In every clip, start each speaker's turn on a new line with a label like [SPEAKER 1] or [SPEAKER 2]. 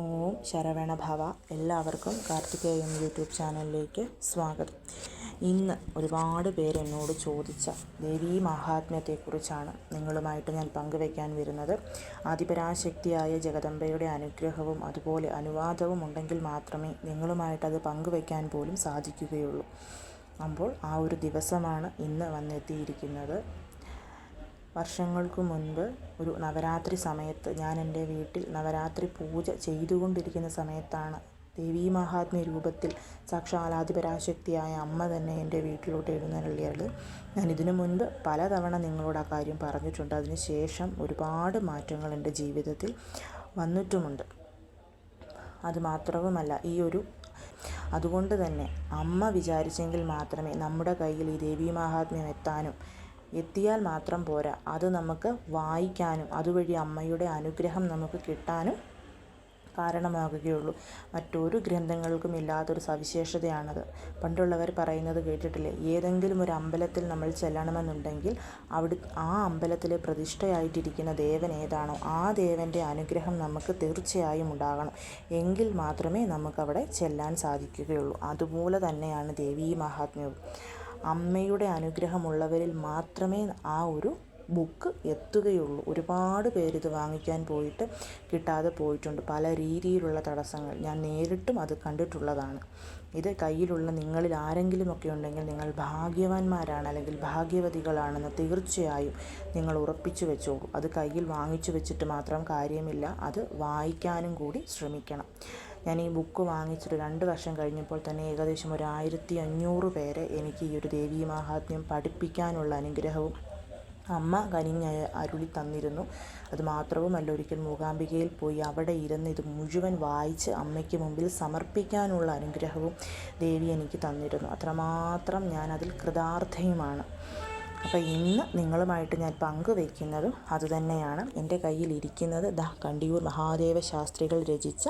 [SPEAKER 1] ഓം ശരവണഭവ എല്ലാവർക്കും കാർത്തികേയം യൂട്യൂബ് ചാനലിലേക്ക് സ്വാഗതം. ഇന്ന് ഒരുപാട് പേര് എന്നോട് ചോദിച്ച ദേവീ മഹാത്മ്യത്തെക്കുറിച്ചാണ് നിങ്ങളുമായിട്ട് ഞാൻ പങ്കുവയ്ക്കാൻ വരുന്നത്. ആദിപരാശക്തിയായ ജഗദംബയുടെ അനുഗ്രഹവും അതുപോലെ അനുവാദവും ഉണ്ടെങ്കിൽ മാത്രമേ നിങ്ങളുമായിട്ടത് പങ്കുവയ്ക്കാൻ പോലും സാധിക്കുകയുള്ളൂ. അപ്പോൾ ആ ഒരു ദിവസമാണ് ഇന്ന് വന്നെത്തിയിരിക്കുന്നത്. വർഷങ്ങൾക്ക് മുൻപ് ഒരു നവരാത്രി സമയത്ത് ഞാൻ എന്റെ വീട്ടിൽ നവരാത്രി പൂജ ചെയ്തുകൊണ്ടിരിക്കുന്ന സമയത്താണ് ദേവീ മഹാത്മ്യ രൂപത്തിൽ സാക്ഷാലാധിപരാശക്തിയായ അമ്മ തന്നെ എന്റെ വീട്ടിലോട്ട് എഴുന്നള്ളിയത്. ഞാൻ ഇതിനു മുൻപ് പലതവണ നിങ്ങളോട് ആ കാര്യം പറഞ്ഞിട്ടുണ്ട്. അതിന് ശേഷം ഒരുപാട് മാറ്റങ്ങൾ എന്റെ ജീവിതത്തിൽ വന്നിട്ടുമുണ്ട്. അതുമാത്രവുമല്ല ഈ ഒരു അതുകൊണ്ട് തന്നെ അമ്മ വിചാരിച്ചെങ്കിൽ മാത്രമേ നമ്മുടെ കയ്യിൽ ഈ ദേവീ മഹാത്മ്യം എത്താനും എത്തിയാൽ മാത്രം പോരാ. അത് നമുക്ക് വായിക്കാനും അതുവഴി അമ്മയുടെ അനുഗ്രഹം നമുക്ക് കിട്ടാനും കാരണമാകുകയുള്ളൂ. മറ്റൊരു ഗ്രന്ഥങ്ങൾക്കും ഇല്ലാത്തൊരു സവിശേഷതയാണത്. പണ്ടുള്ളവർ പറയുന്നത് കേട്ടിട്ടില്ലേ? ഏതെങ്കിലും ഒരു അമ്പലത്തിൽ നമ്മൾ ചെല്ലണമെന്നുണ്ടെങ്കിൽ അവിടെ ആ അമ്പലത്തിലെ പ്രതിഷ്ഠയായിട്ടിരിക്കുന്ന ദേവൻ ഏതാണോ ആ ദേവന്റെ അനുഗ്രഹം നമുക്ക് തീർച്ചയായും ഉണ്ടാകണം. എങ്കിൽ മാത്രമേ നമുക്കവിടെ ചെല്ലാൻ സാധിക്കുകയുള്ളൂ. അതുപോലെ തന്നെയാണ് ദേവീ മഹാത്മ്യവും. അമ്മയുടെ അനുഗ്രഹമുള്ളവരിൽ മാത്രമേ ആ ഒരു ബുക്ക് എത്തുകയുള്ളൂ. ഒരുപാട് പേര് ഇത് വാങ്ങിക്കാൻ പോയിട്ട് കിട്ടാതെ പോയിട്ടുണ്ട്. പല രീതിയിലുള്ള തടസ്സങ്ങൾ ഞാൻ നേരിട്ടും അത് കണ്ടിട്ടുള്ളതാണ്. ഇത് കയ്യിലുള്ള നിങ്ങളിൽ ആരെങ്കിലുമൊക്കെ ഉണ്ടെങ്കിൽ നിങ്ങൾ ഭാഗ്യവാന്മാരാണ് അല്ലെങ്കിൽ ഭാഗ്യവതികളാണെന്ന് തീർച്ചയായും നിങ്ങൾ ഉറപ്പിച്ചു വെച്ചോളൂ. അത് കയ്യിൽ വാങ്ങിച്ചു വെച്ചിട്ട് മാത്രം കാര്യമില്ല. അത് വായിക്കാനും കൂടി ശ്രമിക്കണം. ഞാൻ ഈ ബുക്ക് വാങ്ങിച്ചിട്ട് രണ്ട് വർഷം കഴിഞ്ഞപ്പോൾ തന്നെ ഏകദേശം ഒരു ആയിരത്തി അഞ്ഞൂറ് പേരെ എനിക്ക് ഈ ഒരു ദേവീ മാഹാത്മ്യം പഠിപ്പിക്കാനുള്ള അനുഗ്രഹവും അമ്മ കനിഞ്ഞ അരുളി തന്നിരുന്നു. അത് മാത്രവുമല്ല ഒരിക്കൽ മൂകാംബികയിൽ പോയി അവിടെ ഇരുന്ന് ഇത് മുഴുവൻ വായിച്ച് അമ്മയ്ക്ക് മുമ്പിൽ സമർപ്പിക്കാനുള്ള അനുഗ്രഹവും ദേവി എനിക്ക് തന്നിരുന്നു. അത്രമാത്രം ഞാൻ അതിൽ കൃതാർത്ഥയുമാണ്. അപ്പോൾ ഇന്ന് നിങ്ങളുമായിട്ട് ഞാൻ പങ്കുവയ്ക്കുന്നതും അതുതന്നെയാണ്. എന്റെ കയ്യിലിരിക്കുന്നത് ദ കണ്ടിയൂർ മഹാദേവ ശാസ്ത്രികൾ രചിച്ച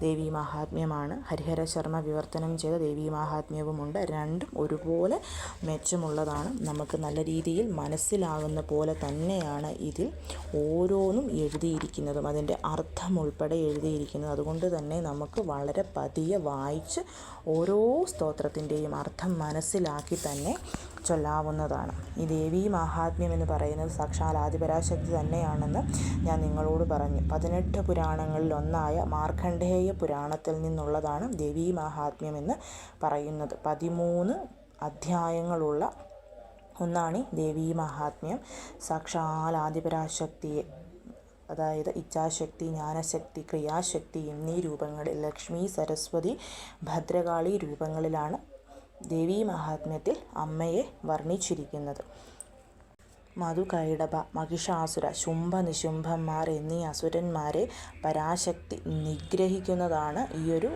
[SPEAKER 1] ദേവീ മഹാത്മ്യമാണ്. ഹരിഹര ശർമ്മ വിവർത്തനം ചെയ്ത ദേവീ മഹാത്മ്യവുമുണ്ട്. രണ്ടും ഒരുപോലെ മെച്ചമുള്ളതാണ്. നമുക്ക് നല്ല രീതിയിൽ മനസ്സിലാകുന്ന പോലെ തന്നെയാണ് ഇതിൽ ഓരോന്നും എഴുതിയിരിക്കുന്നതും. അതിന്റെ അർത്ഥം ഉൾപ്പെടെ എഴുതിയിരിക്കുന്നത്. അതുകൊണ്ട് തന്നെ നമുക്ക് വളരെ പതിയെ വായിച്ച് ഓരോ സ്തോത്രത്തിന്റെയും അർത്ഥം മനസ്സിലാക്കി തന്നെ ചൊല്ലാവുന്നതാണ്. ഈ ദേവി മഹാത്മ്യം എന്ന് പറയുന്നത് സാക്ഷാൽ ആദിപരാശക്തി തന്നെയാണെന്ന് ഞാൻ നിങ്ങളോട് പറഞ്ഞു. പതിനെട്ട് പുരാണങ്ങളിൽ ഒന്നായ മാർക്കണ്ഡേയ പുരാണത്തിൽ നിന്നുള്ളതാണ് ദേവി മഹാത്മ്യം എന്ന് പറയുന്നത്. പതിമൂന്ന് അധ്യായങ്ങളുള്ള ഒന്നാണ് ഈ ദേവി മഹാത്മ്യം സാക്ഷാൽ ആദിപരാശക്തിയെ അതായത് ഇച്ഛാശക്തി ജ്ഞാനശക്തി ക്രിയാശക്തി എന്നീ രൂപങ്ങളിൽ ലക്ഷ്മി സരസ്വതി ഭദ്രകാളി രൂപങ്ങളിലാണ് ദേവീ മഹാത്മ്യത്തിൽ അമ്മയെ വർണിച്ചിരിക്കുന്നത്. മധുകൈടഭ മഹിഷാസുര ശുംഭ നിശുംഭന്മാർ എന്നീ അസുരന്മാരെ പരാശക്തി നിഗ്രഹിക്കുന്നതാണ് ഈ ഒരു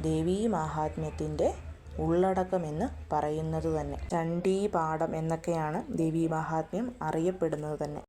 [SPEAKER 1] ദേവീ മഹാത്മ്യത്തിന്റെ ഉള്ളടക്കമെന്ന് പറയുന്നത് തന്നെ. ചണ്ഡീപാഠം എന്നൊക്കെയാണ് ദേവീ മഹാത്മ്യം അറിയപ്പെടുന്നത് തന്നെ.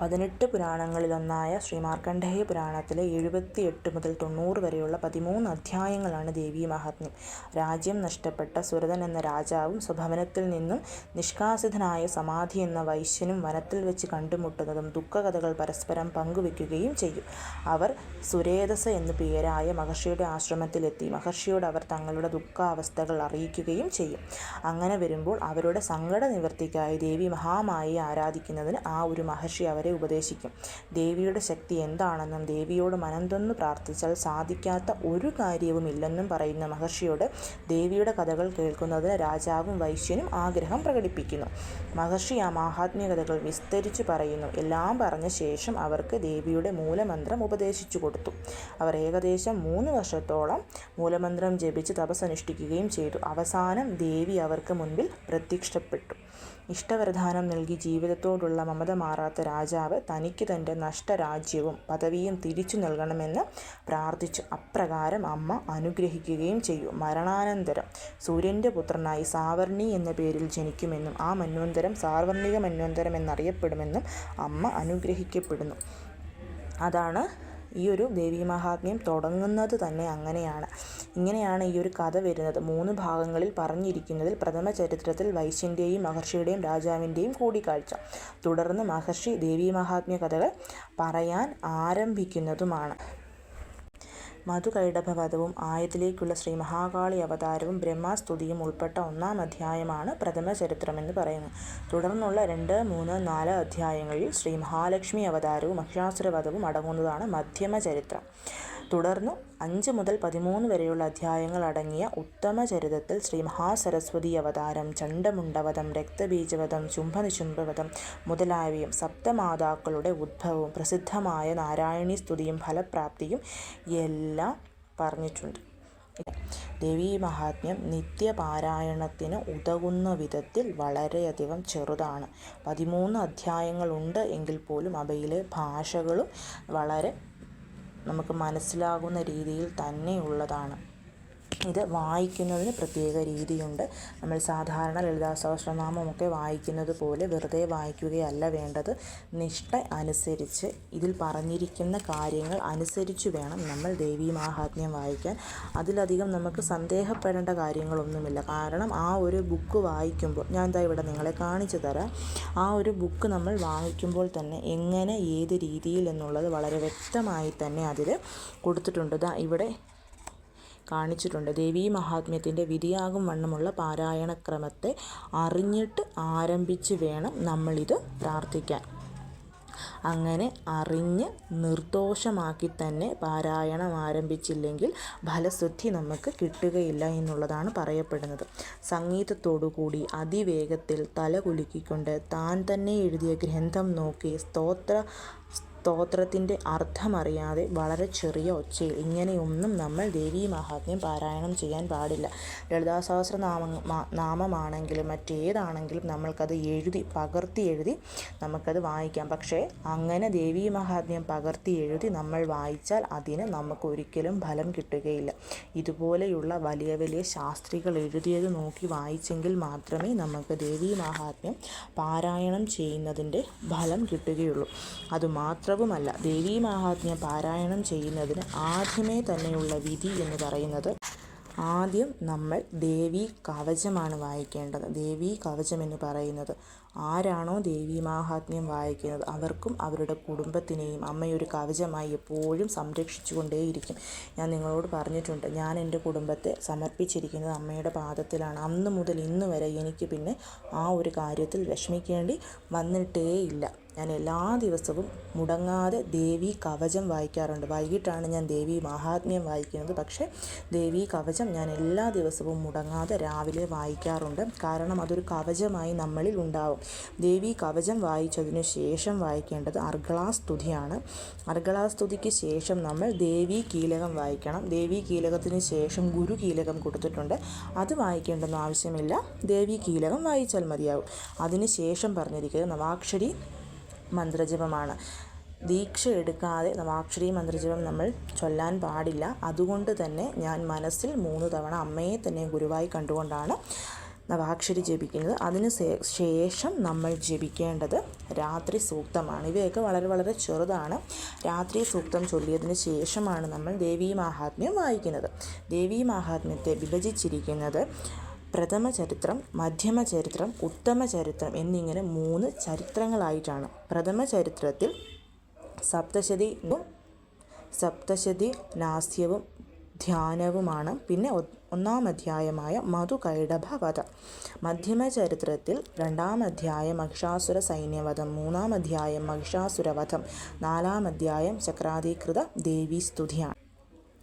[SPEAKER 1] പതിനെട്ട് പുരാണങ്ങളിലൊന്നായ ശ്രീ മാർക്കണ്ഡേയ പുരാണത്തിലെ എഴുപത്തിയെട്ട് മുതൽ തൊണ്ണൂറ് വരെയുള്ള പതിമൂന്ന് അധ്യായങ്ങളാണ് ദേവീ മഹാത്മ്യം. രാജ്യം നഷ്ടപ്പെട്ട സുരതൻ എന്ന രാജാവും സ്വഭവനത്തിൽ നിന്നും നിഷ്കാസിതനായ സമാധി എന്ന വൈശ്യനും വനത്തിൽ വെച്ച് കണ്ടുമുട്ടുന്നതും ദുഃഖകഥകൾ പരസ്പരം പങ്കുവെക്കുകയും ചെയ്യും. അവർ സുരേതസ എന്നു പേരായ മഹർഷിയുടെ ആശ്രമത്തിലെത്തി. മഹർഷിയോട് അവർ തങ്ങളുടെ ദുഃഖാവസ്ഥകൾ അറിയിക്കുകയും ചെയ്യും. അങ്ങനെ വരുമ്പോൾ അവരുടെ സങ്കട നിവൃത്തിക്കായി ദേവി മഹാമായി ആരാധിക്കുന്നതിന് ആ ഒരു മഹർഷി അവരെ അവരെ ഉപദേശിക്കും. ദേവിയുടെ ശക്തി എന്താണെന്നും ദേവിയോട് മനംതൊന്ന് പ്രാർത്ഥിച്ചാൽ സാധിക്കാത്ത ഒരു കാര്യവുമില്ലെന്നും പറയുന്ന മഹർഷിയോട് ദേവിയുടെ കഥകൾ കേൾക്കുന്നതിന് രാജാവും വൈശ്യനും ആഗ്രഹം പ്രകടിപ്പിക്കുന്നു. മഹർഷി ആ മഹാത്മ്യ കഥകൾ വിസ്തരിച്ചു പറയുന്നു. എല്ലാം പറഞ്ഞ ശേഷം അവർക്ക് ദേവിയുടെ മൂലമന്ത്രം ഉപദേശിച്ചു കൊടുത്തു. അവർ ഏകദേശം മൂന്ന് വർഷത്തോളം മൂലമന്ത്രം ജപിച്ച് തപസ്സനുഷ്ഠിക്കുകയും ചെയ്തു. അവസാനം ദേവി അവർക്ക് മുൻപിൽ പ്രത്യക്ഷപ്പെട്ടു. ഇഷ്ടവരദാനം നൽകി ജീവിതത്തോടുള്ള മമത മാറാത്ത രാജാവ് തനിക്ക് തന്റെ നഷ്ടരാജ്യവും പദവിയും തിരിച്ചു നൽകണമെന്ന് പ്രാർത്ഥിച്ചു. അപ്രകാരം അമ്മ അനുഗ്രഹിക്കുകയും ചെയ്യും മരണാനന്തരം സൂര്യന്റെ പുത്രനായി സാവർണി എന്ന പേരിൽ ജനിക്കുമെന്നും ആ മന്വന്തരം സാർവർണിക മന്വന്തരം എന്നറിയപ്പെടുമെന്നും അമ്മ അനുഗ്രഹിക്കപ്പെടുന്നു. അതാണ് ഈ ഒരു ദേവി മഹാത്മ്യം തുടങ്ങുന്നത് തന്നെ അങ്ങനെയാണ്. ഇങ്ങനെയാണ് ഈ ഒരു കഥ വരുന്നത്. മൂന്ന് ഭാഗങ്ങളിൽ പറഞ്ഞിരിക്കുന്നതിൽ പ്രഥമ ചരിത്രത്തിൽ വൈശ്യന്റെയും മഹർഷിയുടെയും രാജാവിന്റെയും കൂടിക്കാഴ്ച. തുടർന്ന് മഹർഷി ദേവീ മഹാത്മ്യ കഥകൾ പറയാൻ ആരംഭിക്കുന്നതുമാണ്. മധുകൈടഭവധവും ആയതിലേക്കുള്ള ശ്രീ മഹാകാളി അവതാരവും ബ്രഹ്മസ്തുതിയും ഉൾപ്പെട്ട ഒന്നാം അധ്യായമാണ് പ്രഥമ ചരിത്രമെന്ന് പറയുന്നു തുടർന്നുള്ള രണ്ട് മൂന്ന് നാല് അധ്യായങ്ങളിൽ ശ്രീ മഹാലക്ഷ്മി അവതാരവും മഹിഷാസുരവധവും അടങ്ങുന്നതാണ് മധ്യമ ചരിത്രം തുടർന്ന് അഞ്ച് മുതൽ പതിമൂന്ന് വരെയുള്ള അധ്യായങ്ങൾ അടങ്ങിയ ഉത്തമ ചരിതത്തിൽ ശ്രീ മഹാസരസ്വതി അവതാരം ചണ്ഡമുണ്ടവധം രക്തബീജവധം ചുംഭനിശുംഭവധം മുതലായവയും സപ്തമാതാക്കളുടെ ഉദ്ഭവവും പ്രസിദ്ധമായ നാരായണീ സ്തുതിയും ഫലപ്രാപ്തിയും എല്ലാം പറഞ്ഞിട്ടുണ്ട്. ദേവീ മഹാത്മ്യം നിത്യപാരായണത്തിന് ഉതകുന്ന വിധത്തിൽ വളരെയധികം ചെറുതാണ്. പതിമൂന്ന് അധ്യായങ്ങളുണ്ട് എങ്കിൽ പോലും അവയിലെ ഭാഷകളും വളരെ നമുക്ക് മനസ്സിലാകുന്ന രീതിയിൽ തന്നെയുള്ളതാണ്. ഇത് വായിക്കുന്നതിന് പ്രത്യേക രീതിയുണ്ട്. നമ്മൾ സാധാരണ ലളിതാ സഹസ്രനാമമൊക്കെ വായിക്കുന്നത് പോലെ വെറുതെ വായിക്കുകയല്ല വേണ്ടത്. നിഷ്ഠ അനുസരിച്ച് ഇതിൽ പറഞ്ഞിരിക്കുന്ന കാര്യങ്ങൾ അനുസരിച്ച് വേണം നമ്മൾ ദേവീ മാഹാത്മ്യം വായിക്കാൻ. അതിലധികം നമുക്ക് സന്ദേഹപ്പെടേണ്ട കാര്യങ്ങളൊന്നുമില്ല. കാരണം ആ ഒരു ബുക്ക് വായിക്കുമ്പോൾ ഞാൻ എന്താ ഇവിടെ നിങ്ങളെ കാണിച്ചു തരാം. ആ ഒരു ബുക്ക് നമ്മൾ വാങ്ങിക്കുമ്പോൾ തന്നെ എങ്ങനെ ഏത് രീതിയിൽ എന്നുള്ളത് വളരെ വ്യക്തമായി തന്നെ അതിൽ കൊടുത്തിട്ടുണ്ട്. ഇവിടെ കാണിച്ചിട്ടുണ്ട്. ദേവീ മഹാത്മ്യത്തിന്റെ വിധിയാകും വണ്ണമുള്ള പാരായണക്രമത്തെ അറിഞ്ഞിട്ട് ആരംഭിച്ച് വേണം നമ്മളിത് പ്രാർത്ഥിക്കാൻ. അങ്ങനെ അറിഞ്ഞ് നിർദോഷമാക്കി തന്നെ പാരായണം ആരംഭിച്ചില്ലെങ്കിൽ ഫലശുദ്ധി നമുക്ക് കിട്ടുകയില്ല എന്നുള്ളതാണ് പറയപ്പെടുന്നത്. സംഗീതത്തോടുകൂടി അതിവേഗത്തിൽ തല കുലുക്കിക്കൊണ്ട് താൻ തന്നെ എഴുതിയ ഗ്രന്ഥം നോക്കി സ്തോത്ര സ്തോത്രത്തിന്റെ അർത്ഥമറിയാതെ വളരെ ചെറിയ ഒച്ചയിൽ ഇങ്ങനെയൊന്നും നമ്മൾ ദേവീ മഹാത്മ്യം പാരായണം ചെയ്യാൻ പാടില്ല. ലളിതാസഹസ്ര നാമ നാമമാണെങ്കിലും മറ്റേതാണെങ്കിലും നമ്മൾക്കത് എഴുതി പകർത്തി എഴുതി നമുക്കത് വായിക്കാം. പക്ഷേ അങ്ങനെ ദേവീ മഹാത്മ്യം പകർത്തി എഴുതി നമ്മൾ വായിച്ചാൽ അതിന് നമുക്കൊരിക്കലും ഫലം കിട്ടുകയില്ല. ഇതുപോലെയുള്ള വലിയ വലിയ ശാസ്ത്രികൾ എഴുതിയത് നോക്കി വായിച്ചെങ്കിൽ മാത്രമേ നമുക്ക് ദേവീ മഹാത്മ്യം പാരായണം ചെയ്യുന്നതിന്റെ ഫലം കിട്ടുകയുള്ളൂ. അതുമാത്രം മാത്രവുമല്ല ദേവീ മാഹാത്മ്യം പാരായണം ചെയ്യുന്നതിന് ആദ്യമേ തന്നെയുള്ള വിധി എന്ന് പറയുന്നത് ആദ്യം നമ്മൾ ദേവി കവചമാണ് വായിക്കേണ്ടത്. ദേവി കവചം എന്ന് പറയുന്നത് ആരാണോ ദേവി മാഹാത്മ്യം വായിക്കുന്നത് അവർക്കും അവരുടെ കുടുംബത്തിനെയും അമ്മയൊരു കവചമായി എപ്പോഴും സംരക്ഷിച്ചു കൊണ്ടേയിരിക്കും ഞാൻ നിങ്ങളോട് പറഞ്ഞിട്ടുണ്ട് ഞാൻ എന്റെ കുടുംബത്തെ സമർപ്പിച്ചിരിക്കുന്നത് അമ്മയുടെ പാദത്തിലാണ്. അന്ന് മുതൽ ഇന്ന് വരെ എനിക്ക് പിന്നെ ആ ഒരു കാര്യത്തിൽ വിഷമിക്കേണ്ടി വന്നിട്ടേയില്ല. ഞാൻ എല്ലാ ദിവസവും മുടങ്ങാതെ ദേവി കവചം വായിക്കാറുണ്ട്. വൈകിട്ടാണ് ഞാൻ ദേവി മഹാത്മ്യം വായിക്കുന്നത്. പക്ഷേ ദേവി കവചം ഞാൻ എല്ലാ ദിവസവും മുടങ്ങാതെ രാവിലെ വായിക്കാറുണ്ട്. കാരണം അതൊരു കവചമായി നമ്മളിൽ ഉണ്ടാവും. ദേവി കവചം വായിച്ചതിന് ശേഷം വായിക്കേണ്ടത് അർഗളാസ്തുതിയാണ്. അർഗളാസ്തുതിക്ക് ശേഷം നമ്മൾ ദേവി കീലകം വായിക്കണം. ദേവി കീലകത്തിന് ശേഷം ഗുരു കീലകം കൊടുത്തിട്ടുണ്ട്. അത് വായിക്കേണ്ടെന്ന് ആവശ്യമില്ല. ദേവി കീലകം വായിച്ചാൽ മതിയാവും. അതിന് ശേഷം പറഞ്ഞിരിക്കുന്നത് നവാക്ഷരി മന്ത്രജപമാണ്. ദീക്ഷ എടുക്കാതെ നവാക്ഷരി മന്ത്രജപം നമ്മൾ ചൊല്ലാൻ പാടില്ല. അതുകൊണ്ട് തന്നെ ഞാൻ മനസ്സിൽ മൂന്ന് തവണ അമ്മയെ തന്നെ ഗുരുവായി കണ്ടുകൊണ്ടാണ് നവാക്ഷരി ജപിക്കുന്നത്. അതിന് ശേഷം നമ്മൾ ജപിക്കേണ്ടത് രാത്രി സൂക്തമാണ്. ഇവയൊക്കെ വളരെ വളരെ ചെറുതാണ്. രാത്രി സൂക്തം ചൊല്ലിയതിന് ശേഷമാണ് നമ്മൾ ദേവീ മാഹാത്മ്യം വായിക്കുന്നത്. ദേവീ മാഹാത്മ്യത്തെ വിഭജിച്ചിരിക്കുന്നത് പ്രഥമ ചരിത്രം മധ്യമ ചരിത്രം ഉത്തമ ചരിത്രം എന്നിങ്ങനെ മൂന്ന് ചരിത്രങ്ങളായിട്ടാണ്. പ്രഥമ ചരിത്രത്തിൽ സപ്തശതി സപ്തശതി നാസ്യവും ധ്യാനവുമാണ്. പിന്നെ ഒന്നാം അധ്യായമായ മധുകൈടഭവധം മധ്യമ ചരിത്രത്തിൽ രണ്ടാം അധ്യായം മഹിഷാസുര സൈന്യവധം മൂന്നാം അധ്യായം മഹിഷാസുരവധം നാലാം അധ്യായം ചക്രാധീകൃത ദേവീസ്തുതിയാണ്.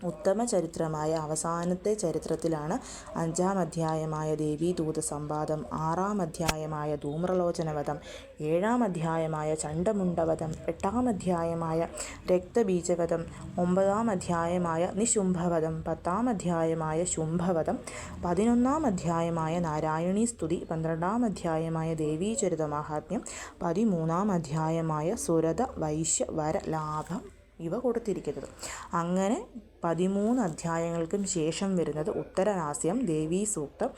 [SPEAKER 1] ഉത്തമ ചരിത്രമായ അവസാനത്തെ ചരിത്രത്തിലാണ് അഞ്ചാം അധ്യായമായ ദേവീദൂത സംവാദം ആറാം അധ്യായമായ ധൂമ്രലോചനവധം ഏഴാം അധ്യായമായ ചണ്ടമുണ്ടവധം എട്ടാം അധ്യായമായ രക്തബീജവധം ഒമ്പതാം അധ്യായമായ നിശുംഭവധം പത്താം അധ്യായമായ ശുംഭവധം പതിനൊന്നാം അധ്യായമായ നാരായണി സ്തുതി പന്ത്രണ്ടാം അധ്യായമായ ദേവീചരിത മഹാത്മ്യം പതിമൂന്നാം അധ്യായമായ സുരത വൈശ്യ വര ലാഭം ഇവ കൊടുത്തിരിക്കുന്നത്. അങ്ങനെ പതിമൂന്ന് അധ്യായങ്ങൾക്കും ശേഷം വരുന്നത് ഉത്തരഹാസ്യം ദേവീ സൂക്തം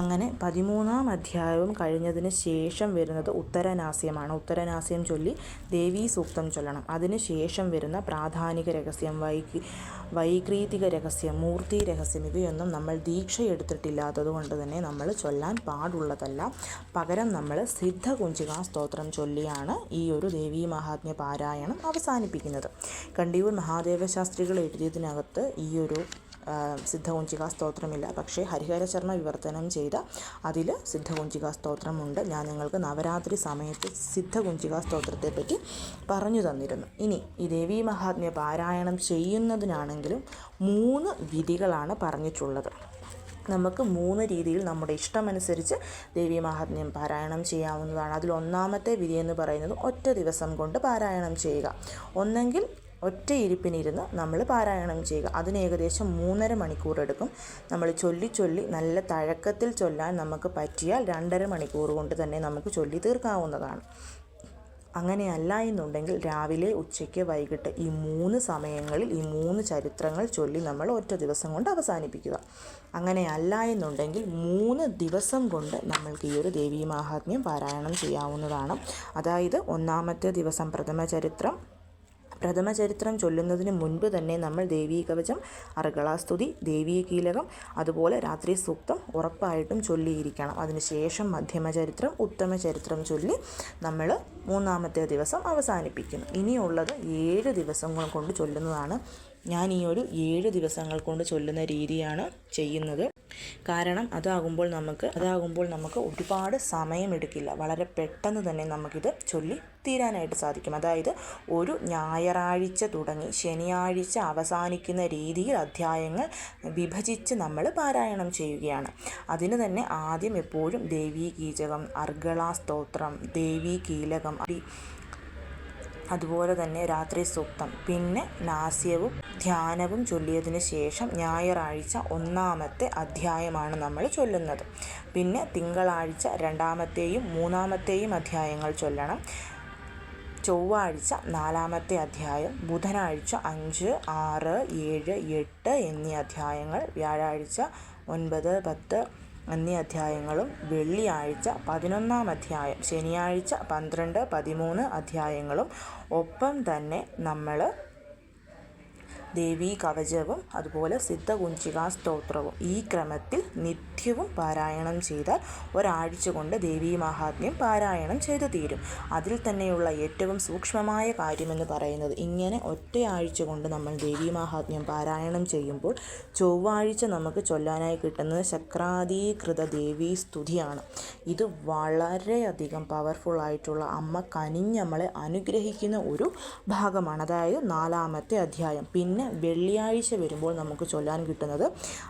[SPEAKER 1] അങ്ങനെ പതിമൂന്നാം അധ്യായവും കഴിഞ്ഞതിന് ശേഷം വരുന്നത് ഉത്തരനാസ്യമാണ്. ഉത്തരനാസ്യം ചൊല്ലി ദേവീ സൂക്തം ചൊല്ലണം. അതിന് ശേഷം വരുന്ന പ്രാധാനിക രഹസ്യം വൈകി വൈക്രീതിക രഹസ്യം മൂർത്തി രഹസ്യം ഇവയൊന്നും നമ്മൾ ദീക്ഷ എടുത്തിട്ടില്ലാത്തത് കൊണ്ട് തന്നെ നമ്മൾ ചൊല്ലാൻ പാടുള്ളതല്ല. പകരം നമ്മൾ സിദ്ധ കുഞ്ചികാ സ്തോത്രം ചൊല്ലിയാണ് ഈ ഒരു ദേവീ മഹാത്മ്യ പാരായണം അവസാനിപ്പിക്കുന്നത്. കണ്ടിയൂർ മഹാദേവ ശാസ്ത്രികൾ എഴുതിയതിനകത്ത് ഈ ഒരു സിദ്ധകുഞ്ചിക സ്തോത്രമില്ല. പക്ഷേ ഹരിഹര ശർമ്മ വിവർത്തനം ചെയ്ത അതിൽ സിദ്ധകുഞ്ചിക സ്തോത്രമുണ്ട്. ഞാൻ നിങ്ങൾക്ക് നവരാത്രി സമയത്ത് സിദ്ധകുഞ്ചിക സ്തോത്രത്തെപ്പറ്റി പറഞ്ഞു തന്നിരുന്നു. ഇനി ഈ ദേവീ മഹാത്മ്യ പാരായണം ചെയ്യുന്നതിനാണെങ്കിലും മൂന്ന് വിധികളാണ് പറഞ്ഞിട്ടുള്ളത്. നമുക്ക് മൂന്ന് രീതിയിൽ നമ്മുടെ ഇഷ്ടമനുസരിച്ച് ദേവീ മഹാത്മ്യം പാരായണം ചെയ്യാവുന്നതാണ്. അതിൽ ഒന്നാമത്തെ വിധി എന്ന് പറയുന്നത് ഒറ്റ ദിവസം കൊണ്ട് പാരായണം ചെയ്യുക. ഒന്നെങ്കിൽ ഒറ്റ ഇരിപ്പിനിരുന്ന് നമ്മൾ പാരായണം ചെയ്യുക. അതിന് ഏകദേശം മൂന്നര മണിക്കൂർ എടുക്കും. നമ്മൾ ചൊല്ലി ചൊല്ലി നല്ല തഴക്കത്തിൽ ചൊല്ലാൻ നമുക്ക് പറ്റിയാൽ രണ്ടര മണിക്കൂർ കൊണ്ട് തന്നെ നമുക്ക് ചൊല്ലി തീർക്കാവുന്നതാണ്. അങ്ങനെയല്ല എന്നുണ്ടെങ്കിൽ രാവിലെ ഉച്ചയ്ക്ക് വൈകിട്ട് ഈ മൂന്ന് സമയങ്ങളിൽ ഈ മൂന്ന് ചരിത്രങ്ങൾ ചൊല്ലി നമ്മൾ ഒറ്റ ദിവസം കൊണ്ട് അവസാനിപ്പിക്കുക. അങ്ങനെയല്ല എന്നുണ്ടെങ്കിൽ മൂന്ന് ദിവസം കൊണ്ട് നമ്മൾക്ക് ഈ ഒരു ദേവീ മാഹാത്മ്യം പാരായണം ചെയ്യാവുന്നതാണ്. അതായത് ഒന്നാമത്തെ ദിവസം പ്രഥമ ചരിത്രം പ്രഥമ ചരിത്രം ചൊല്ലുന്നതിന് മുൻപ് തന്നെ നമ്മൾ ദേവീ കവചം അർഗളാസ്തുതി ദേവീ കീലകം അതുപോലെ രാത്രി സൂക്തം ഉറപ്പായിട്ടും ചൊല്ലിയിരിക്കണം. അതിനുശേഷം മധ്യമ ചരിത്രം ഉത്തമ ചരിത്രം ചൊല്ലി നമ്മൾ മൂന്നാമത്തെ ദിവസം അവസാനിപ്പിക്കുന്നു. ഇനിയുള്ളത് ഏഴ് ദിവസങ്ങൾ കൊണ്ട് ചൊല്ലുന്നതാണ്. ഞാൻ ഈ ഒരു ഏഴ് ദിവസങ്ങൾ കൊണ്ട് ചൊല്ലുന്ന രീതിയാണ് ചെയ്യുന്നത്. കാരണം അതാകുമ്പോൾ നമുക്ക് അതാകുമ്പോൾ നമുക്ക് ഒരുപാട് സമയമെടുക്കില്ല. വളരെ പെട്ടെന്ന് തന്നെ നമുക്കിത് ചൊല്ലി തീരാനായിട്ട് സാധിക്കും. അതായത് ഒരു ഞായറാഴ്ച തുടങ്ങി ശനിയാഴ്ച അവസാനിക്കുന്ന രീതിയിൽ അധ്യായങ്ങൾ വിഭജിച്ച് നമ്മൾ പാരായണം ചെയ്യുകയാണ്. അതിന് തന്നെ ആദ്യം എപ്പോഴും ദേവീ കീചകം അർഗളാ സ്തോത്രം ദേവീ കീലകം അതുപോലെ തന്നെ രാത്രി സൂക്തം പിന്നെ നാസ്യവും ധ്യാനവും ചൊല്ലിയതിന് ശേഷം ഞായറാഴ്ച ഒന്നാമത്തെ അധ്യായമാണ് നമ്മൾ ചൊല്ലുന്നത്. പിന്നെ തിങ്കളാഴ്ച രണ്ടാമത്തെയും മൂന്നാമത്തെയും അധ്യായങ്ങൾ ചൊല്ലണം. ചൊവ്വാഴ്ച നാലാമത്തെ അധ്യായം ബുധനാഴ്ച അഞ്ച് ആറ് ഏഴ് എട്ട് എന്നീ അധ്യായങ്ങൾ വ്യാഴാഴ്ച ഒൻപത് പത്ത് എന്നീ അധ്യായങ്ങളും വെള്ളിയാഴ്ച പതിനൊന്നാം അധ്യായം ശനിയാഴ്ച പന്ത്രണ്ട് പതിമൂന്ന് അധ്യായങ്ങളും ഒപ്പം തന്നെ നമ്മൾ ദേവീ കവചവും അതുപോലെ സിദ്ധകുഞ്ചികാ സ്തോത്രവും. ഈ ക്രമത്തിൽ നിത്യവും പാരായണം ചെയ്താൽ ഒരാഴ്ച കൊണ്ട് ദേവീ മഹാത്മ്യം പാരായണം ചെയ്തു തീരും. അതിൽ തന്നെയുള്ള ഏറ്റവും സൂക്ഷ്മമായ കാര്യമെന്ന് പറയുന്നത് ഇങ്ങനെ ഒറ്റയാഴ്ച കൊണ്ട് നമ്മൾ ദേവീ മഹാത്മ്യം പാരായണം ചെയ്യുമ്പോൾ ചൊവ്വാഴ്ച നമുക്ക് ചൊല്ലാനായി കിട്ടുന്നത് ശക്രാതീകൃത ദേവീ സ്തുതിയാണ്. ഇത് വളരെയധികം പവർഫുൾ ആയിട്ടുള്ള അമ്മ കനിഞ്ഞ് നമ്മളെ അനുഗ്രഹിക്കുന്ന ഒരു ഭാഗമാണ്. അതായത് നാലാമത്തെ അധ്യായം. പിന്നെ വെള്ളിയാഴ്ച വരുമ്പോൾ നമുക്ക് ചൊല്ലാൻ കിട്ടുന്നത്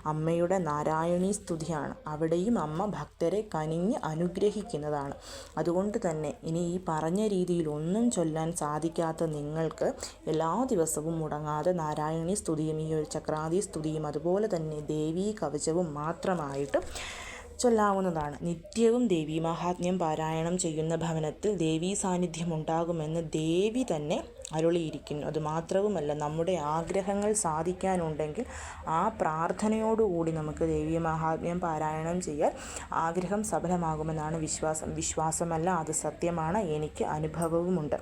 [SPEAKER 1] അമ്മയുടെ നാരായണി സ്തുതിയാണ്. അവിടെയും അമ്മ ഭക്തരെ കനിഞ്ഞ് അനുഗ്രഹിക്കുന്നതാണ്. അതുകൊണ്ട് തന്നെ ഇനി ഈ പറഞ്ഞ രീതിയിൽ ഒന്നും ചൊല്ലാൻ സാധിക്കാത്ത നിങ്ങൾക്ക് എല്ലാ ദിവസവും മുടങ്ങാതെ നാരായണി സ്തുതിയും ഈ ഒരു ചക്രാതി സ്തുതിയും അതുപോലെ തന്നെ ദേവീ കവചവും മാത്രമായിട്ട് ചൊല്ലാവുന്നതാണ്. നിത്യവും ദേവി മഹാത്മ്യം പാരായണം ചെയ്യുന്ന ഭവനത്തിൽ ദേവീ സാന്നിധ്യം ഉണ്ടാകുമെന്ന് ദേവി തന്നെ അരുളിയിരിക്കുന്നു. അത് മാത്രവുമല്ല നമ്മുടെ ആഗ്രഹങ്ങൾ സാധിക്കാനുണ്ടെങ്കിൽ ആ പ്രാർത്ഥനയോടുകൂടി നമുക്ക് ദേവീ മഹാത്മ്യം പാരായണം ചെയ്യാൻ ആഗ്രഹം സഫലമാകുമെന്നാണ് വിശ്വാസം. വിശ്വാസമല്ല അത് സത്യമാണ്. എനിക്ക് അനുഭവവുമുണ്ട്.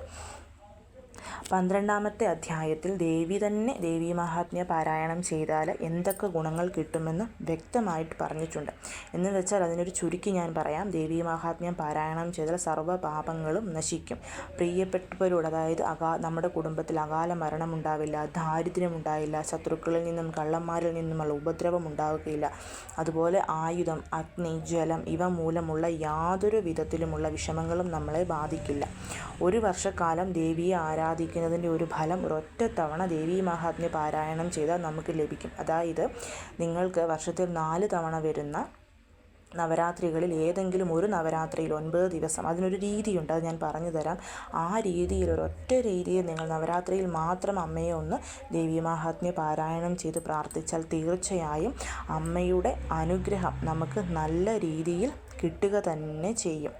[SPEAKER 1] പന്ത്രണ്ടാമത്തെ അധ്യായത്തിൽ ദേവി തന്നെ ദേവി മഹാത്മ്യ പാരായണം ചെയ്താൽ എന്തൊക്കെ ഗുണങ്ങൾ കിട്ടുമെന്ന് വ്യക്തമായിട്ട് പറഞ്ഞിട്ടുണ്ട്. എന്ന് വെച്ചാൽ അതിനൊരു ചുരുക്കി ഞാൻ പറയാം. ദേവി മഹാത്മ്യം പാരായണം ചെയ്താൽ സർവ പാപങ്ങളും നശിക്കും. പ്രിയപ്പെട്ടവരോട് അതായത് അകാ നമ്മുടെ കുടുംബത്തിൽ അകാല മരണം ഉണ്ടാവില്ല ദാരിദ്ര്യം ഉണ്ടാവില്ല ശത്രുക്കളിൽ നിന്നും കള്ളന്മാരിൽ നിന്നുമുള്ള ഉപദ്രവം ഉണ്ടാവുകയില്ല അതുപോലെ ആയുധം അഗ്നി ജലം ഇവ മൂലമുള്ള യാതൊരു വിധത്തിലുമുള്ള വിഷമങ്ങളും നമ്മളെ ബാധിക്കില്ല. ഒരു വർഷക്കാലം ദേവിയെ ആരാധിക്കുന്നതിന്റെ ഒരു ഫലം ഒരൊറ്റ തവണ ദേവീ മഹാത്മ്യ പാരായണം ചെയ്താൽ നമുക്ക് ലഭിക്കും. അതായത് നിങ്ങൾക്ക് വർഷത്തിൽ നാല് തവണ വരുന്ന നവരാത്രികളിൽ ഏതെങ്കിലും ഒരു നവരാത്രിയിൽ ഒൻപത് ദിവസം അതിനൊരു രീതിയുണ്ട് അത് ഞാൻ പറഞ്ഞു തരാം. ആ രീതിയിൽ ഒരൊറ്റ രീതിയിൽ നിങ്ങൾ നവരാത്രിയിൽ മാത്രം അമ്മയെ ഒന്ന് ദേവി മഹാത്മ്യ പാരായണം ചെയ്ത് പ്രാർത്ഥിച്ചാൽ തീർച്ചയായും അമ്മയുടെ അനുഗ്രഹം നമുക്ക് നല്ല രീതിയിൽ കിട്ടുക തന്നെ ചെയ്യും.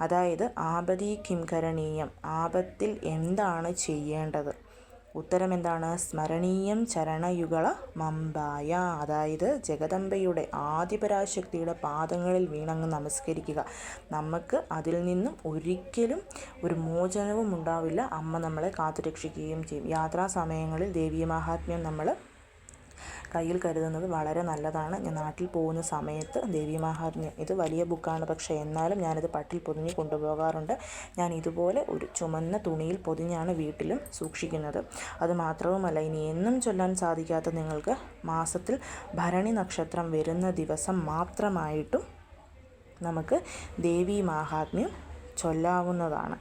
[SPEAKER 1] അതായത് ആപതി കിം കരണീയം ആപത്തിൽ എന്താണ് ചെയ്യേണ്ടത്? ഉത്തരം എന്താണ് സ്മരണീയം ചരണയുഗള മമ്പായ. അതായത് ജഗദംബയുടെ ആദിപരാശക്തിയുടെ പാദങ്ങളിൽ വീണങ്ങ് നമസ്കരിക്കുക. നമുക്ക് അതിൽ നിന്നും ഒരിക്കലും ഒരു മോചനവും ഉണ്ടാവില്ല. അമ്മ നമ്മളെ കാത്തുരക്ഷിക്കുകയും ചെയ്യും. യാത്രാ സമയങ്ങളിൽ ദേവീ മഹാത്മ്യം നമ്മൾ കയ്യിൽ കരുതുന്നത് വളരെ നല്ലതാണ്. ഞാൻ നാട്ടിൽ പോകുന്ന സമയത്ത് ദേവി മഹാത്മ്യം ഇത് വലിയ ബുക്കാണ് പക്ഷേ എന്നാലും ഞാനിത് പട്ടിൽ പൊതിഞ്ഞ് കൊണ്ടുപോകാറുണ്ട്. ഞാൻ ഇതുപോലെ ഒരു ചുമന്ന തുണിയിൽ പൊതിഞ്ഞാണ് വീട്ടിലും സൂക്ഷിക്കുന്നത്. അത് മാത്രവുമല്ല ഇനി എന്നും ചൊല്ലാൻ സാധിക്കാത്ത നിങ്ങൾക്ക് മാസത്തിൽ ഭരണി നക്ഷത്രം വരുന്ന ദിവസം മാത്രമായിട്ടും നമുക്ക് ദേവി മാഹാത്മ്യം ചൊല്ലാവുന്നതാണ്.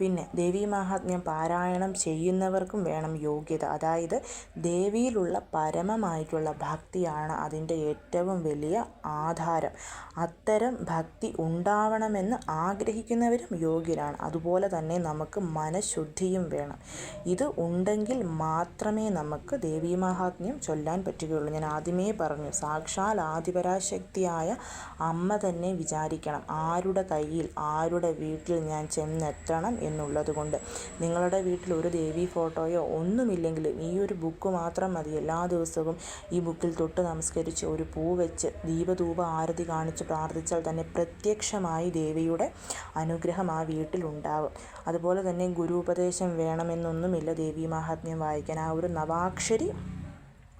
[SPEAKER 1] പിന്നെ ദേവീ മാഹാത്മ്യം പാരായണം ചെയ്യുന്നവർക്കും വേണം യോഗ്യത. അതായത് ദേവിയിലുള്ള പരമമായിട്ടുള്ള ഭക്തിയാണ് അതിന്റെ ഏറ്റവും വലിയ ആധാരം. അത്തരം ഭക്തി ഉണ്ടാവണമെന്ന് ആഗ്രഹിക്കുന്നവരും യോഗ്യരാണ്. അതുപോലെ തന്നെ നമുക്ക് മനഃശുദ്ധിയും വേണം. ഇത് ഉണ്ടെങ്കിൽ മാത്രമേ നമുക്ക് ദേവീ മാഹാത്മ്യം ചൊല്ലാൻ പറ്റുകയുള്ളൂ. ഞാൻ ആദ്യമേ പറഞ്ഞു സാക്ഷാൽ ആദിപരാശക്തിയായ അമ്മ തന്നെ വിചാരിക്കണം. ആരുടെ കയ്യിൽ ആരുടെ വീട്ടിൽ ഞാൻ ചെന്നെത്തണം എന്നുള്ളത് കൊണ്ട് നിങ്ങളുടെ വീട്ടിൽ ഒരു ദേവി ഫോട്ടോയോ ഒന്നുമില്ലെങ്കിലും ഈ ഒരു ബുക്ക് മാത്രം മതി. എല്ലാ ദിവസവും ഈ ബുക്കിൽ തൊട്ട് നമസ്കരിച്ച് ഒരു പൂ വെച്ച് ദീപധൂപ ആരതി കാണിച്ച് പ്രാർത്ഥിച്ചാൽ തന്നെ പ്രത്യക്ഷമായി ദേവിയുടെ അനുഗ്രഹം ആ വീട്ടിലുണ്ടാവും അതുപോലെ തന്നെ ഗുരു ഉപദേശം വേണമെന്നൊന്നുമില്ല ദേവി മഹാത്മ്യം വായിക്കാൻ. ആ ഒരു നവാക്ഷരി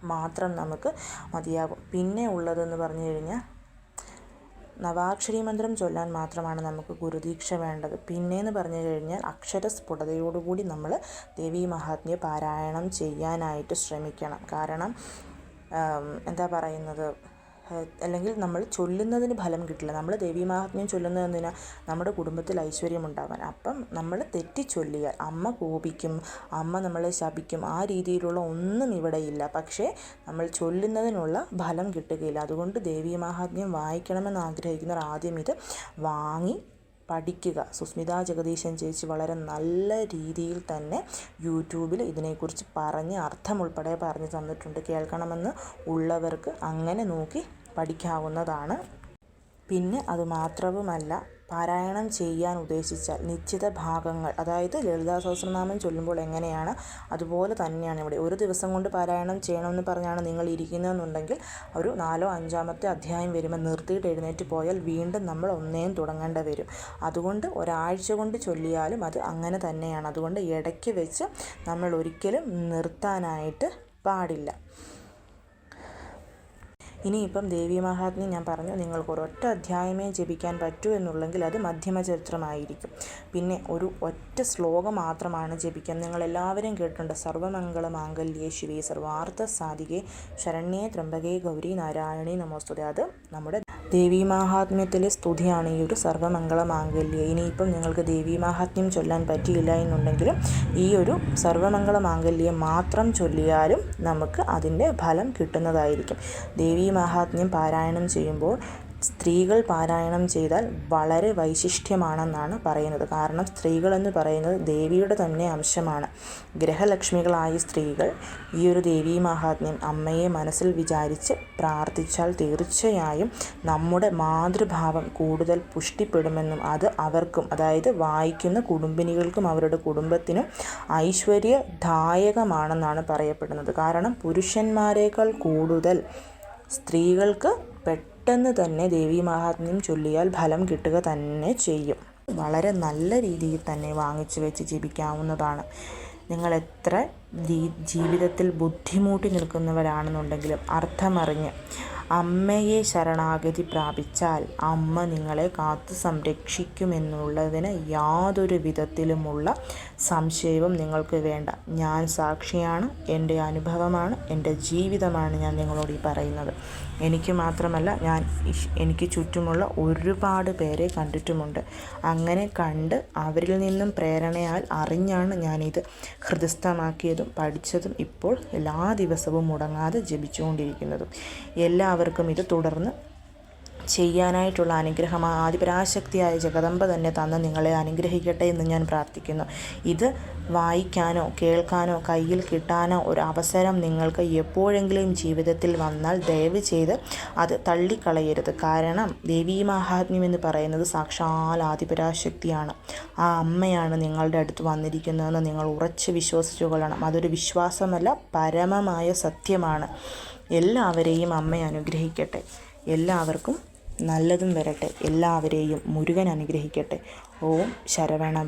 [SPEAKER 1] മാത്രം നമുക്ക് മതിയാകും പിന്നെ ഉള്ളതെന്ന് പറഞ്ഞു കഴിഞ്ഞാൽ നവാക്ഷരി മന്ത്രം ചൊല്ലാൻ മാത്രമാണ് നമുക്ക് ഗുരുദീക്ഷ വേണ്ടത്. പിന്നെയെന്ന് പറഞ്ഞു കഴിഞ്ഞാൽ അക്ഷരസ്ഫുടതയോടുകൂടി നമ്മൾ ദേവീ മഹാത്മ്യ പാരായണം ചെയ്യാനായിട്ട് ശ്രമിക്കണം. കാരണം എന്താ പറയുന്നത്? അല്ലെങ്കിൽ നമ്മൾ ചൊല്ലുന്നതിന് ഫലം കിട്ടില്ല. നമ്മൾ ദേവീമാഹാത്മ്യം ചൊല്ലുന്നത് എന്തിനാ നമ്മുടെ കുടുംബത്തിൽ ഐശ്വര്യം ഉണ്ടാവാൻ. അപ്പം നമ്മൾ തെറ്റി ചൊല്ലിയാൽ അമ്മ കോപിക്കും അമ്മ നമ്മളെ ശപിക്കും ആ രീതിയിലുള്ള ഒന്നും ഇവിടെ ഇല്ല. പക്ഷേ നമ്മൾ ചൊല്ലുന്നതിനുള്ള ഫലം കിട്ടുകയില്ല. അതുകൊണ്ട് ദേവീമാഹാത്മ്യം വായിക്കണമെന്ന് ആഗ്രഹിക്കുന്നവർ ആദ്യം ഇത് വാങ്ങി പഠിക്കുക. സുസ്മിത ജഗദീശൻ ചേച്ചി വളരെ നല്ല രീതിയിൽ തന്നെ യൂട്യൂബിൽ ഇതിനെക്കുറിച്ച് പറഞ്ഞ് അർത്ഥം ഉൾപ്പെടെ പറഞ്ഞു തന്നിട്ടുണ്ട്. കേൾക്കണമെന്ന് ഉള്ളവർക്ക് അങ്ങനെ നോക്കി പഠിക്കാവുന്നതാണ്. പിന്നെ അതുമാത്രവുമല്ല പാരായണം ചെയ്യാൻ ഉദ്ദേശിച്ചാൽ നിശ്ചിത ഭാഗങ്ങൾ അതായത് ലളിതാ സഹസ്രനാമം ചൊല്ലുമ്പോൾ എങ്ങനെയാണ് അതുപോലെ തന്നെയാണ് ഇവിടെ. ഒരു ദിവസം കൊണ്ട് പാരായണം ചെയ്യണമെന്ന് പറഞ്ഞാണ് നിങ്ങൾ ഇരിക്കുന്നതെന്നുണ്ടെങ്കിൽ ഒരു നാലോ അഞ്ചാമത്തെ അധ്യായം വരുമ്പോൾ നിർത്തിയിട്ട് എഴുന്നേറ്റ് പോയാൽ വീണ്ടും നമ്മൾ ഒന്നേം തുടങ്ങേണ്ട വരും. അതുകൊണ്ട് ഒരാഴ്ച കൊണ്ട് ചൊല്ലിയാലും അത് അങ്ങനെ തന്നെയാണ്. അതുകൊണ്ട് ഇടയ്ക്ക് വെച്ച് നമ്മൾ ഒരിക്കലും നിർത്താനായിട്ട് പാടില്ല. ഇനിയിപ്പം ദേവി മഹാത്മ്യം ഞാൻ പറഞ്ഞു നിങ്ങൾക്ക് ഒരൊറ്റ അധ്യായമേ ജപിക്കാൻ പറ്റൂ എന്നുള്ളെങ്കിൽ അത് മധ്യമ ചരിത്രമായിരിക്കും പിന്നെ ഒരു ഒറ്റ ശ്ലോകം മാത്രമാണ് ജപിക്കാൻ. നിങ്ങൾ എല്ലാവരും കേട്ടിട്ടുണ്ട് സർവമംഗള മാംഗല്യേ ശിവേ സർവാർത്ഥ സാധികെ ശരണ്യേ ത്രംബകേ ഗൗരി നാരായണി നമോസ്തുതി. അത് നമ്മുടെ ദേവീ മാഹാത്മ്യത്തിലെ സ്തുതിയാണ് ഈ ഒരു സർവമംഗള മാംഗല്യ ഇനിയിപ്പം നിങ്ങൾക്ക് ദേവീ മാഹാത്മ്യം ചൊല്ലാൻ പറ്റിയില്ല എന്നുണ്ടെങ്കിലും ഈ ഒരു സർവമംഗള മാംഗല്യം മാത്രം ചൊല്ലിയാലും നമുക്ക് അതിന്റെ ഫലം കിട്ടുന്നതായിരിക്കും. ദേവീ മാഹാത്മ്യം പാരായണം ചെയ്യുമ്പോൾ സ്ത്രീകൾ പാരായണം ചെയ്താൽ വളരെ വൈശിഷ്ട്യമാണെന്നാണ് പറയുന്നത്. കാരണം സ്ത്രീകളെന്ന് പറയുന്നത് ദേവിയുടെ തന്നെ അംശമാണ്. ഗ്രഹലക്ഷ്മികളായ സ്ത്രീകൾ ഈ ഒരു ദേവി മഹാത്മ്യം അമ്മയെ മനസ്സിൽ വിചാരിച്ച് പ്രാർത്ഥിച്ചാൽ തീർച്ചയായും നമ്മുടെ മാതൃഭാവം കൂടുതൽ പുഷ്ടിപ്പെടുമെന്നും അത് അവർക്കും അതായത് വായിക്കുന്ന കുടുംബിനികൾക്കും അവരുടെ കുടുംബത്തിനും ഐശ്വര്യദായകമാണെന്നാണ് പറയപ്പെടുന്നത്. കാരണം പുരുഷന്മാരെക്കാൾ കൂടുതൽ സ്ത്രീകൾക്ക് പെട്ടെന്ന് തന്നെ ദേവി മഹാത്മ്യം ചൊല്ലിയാൽ ഫലം കിട്ടുക തന്നെ ചെയ്യും. വളരെ നല്ല രീതിയിൽ തന്നെ വാങ്ങിച്ചു വെച്ച് ജീവിക്കാവുന്നതാണ്. നിങ്ങൾ എത്ര ജീവിതത്തിൽ ബുദ്ധിമുട്ടി നിൽക്കുന്നവരാണെന്നുണ്ടെങ്കിലും അർത്ഥമറിഞ്ഞ് അമ്മയെ ശരണാഗതി പ്രാപിച്ചാൽ അമ്മ നിങ്ങളെ കാത്തു സംരക്ഷിക്കുമെന്നുള്ളതിന് യാതൊരു വിധത്തിലുമുള്ള സംശയവും നിങ്ങൾക്ക് വേണ്ട. ഞാൻ സാക്ഷിയാണ് എന്റെ അനുഭവമാണ് എന്റെ ജീവിതമാണ് ഞാൻ നിങ്ങളോട് ഈ പറയുന്നത്. എനിക്ക് മാത്രമല്ല ഞാൻ എനിക്ക് ചുറ്റുമുള്ള ഒരുപാട് പേരെ കണ്ടിട്ടുമുണ്ട്. അങ്ങനെ കണ്ട് അവരിൽ നിന്നും പ്രേരണയാൽ അറിഞ്ഞാണ് ഞാനിത് ഹൃദയസ്ഥമാക്കിയതും പഠിച്ചതും ഇപ്പോൾ എല്ലാ ദിവസവും മുടങ്ങാതെ ജപിച്ചുകൊണ്ടിരിക്കുന്നതും. എല്ലാവർക്കും ഇത് തുടർന്ന് ചെയ്യാനായിട്ടുള്ള അനുഗ്രഹം ആ ആദിപരാശക്തിയായ ജഗദമ്പ തന്നെ തന്ന് നിങ്ങളെ അനുഗ്രഹിക്കട്ടെ എന്ന് ഞാൻ പ്രാർത്ഥിക്കുന്നു. ഇത് വായിക്കാനോ കേൾക്കാനോ കയ്യിൽ കിട്ടാനോ ഒരു അവസരം നിങ്ങൾക്ക് എപ്പോഴെങ്കിലും ജീവിതത്തിൽ വന്നാൽ ദയവ് ചെയ്ത് അത് തള്ളിക്കളയരുത്. കാരണം ദേവീ മഹാത്മ്യം എന്ന് പറയുന്നത് സാക്ഷാൽ ആദിപരാശക്തിയാണ്. ആ അമ്മയാണ് നിങ്ങളുടെ അടുത്ത് വന്നിരിക്കുന്നതെന്ന് നിങ്ങൾ ഉറച്ച് വിശ്വസിച്ചു കൊള്ളണം. അതൊരു വിശ്വാസമല്ല പരമമായ സത്യമാണ്. എല്ലാവരെയും അമ്മ അനുഗ്രഹിക്കട്ടെ. എല്ലാവർക്കും നല്ലതും വരട്ടെ. എല്ലാവരെയും മുരുകൻ അനുഗ്രഹിക്കട്ടെ. ഓം ശരവണ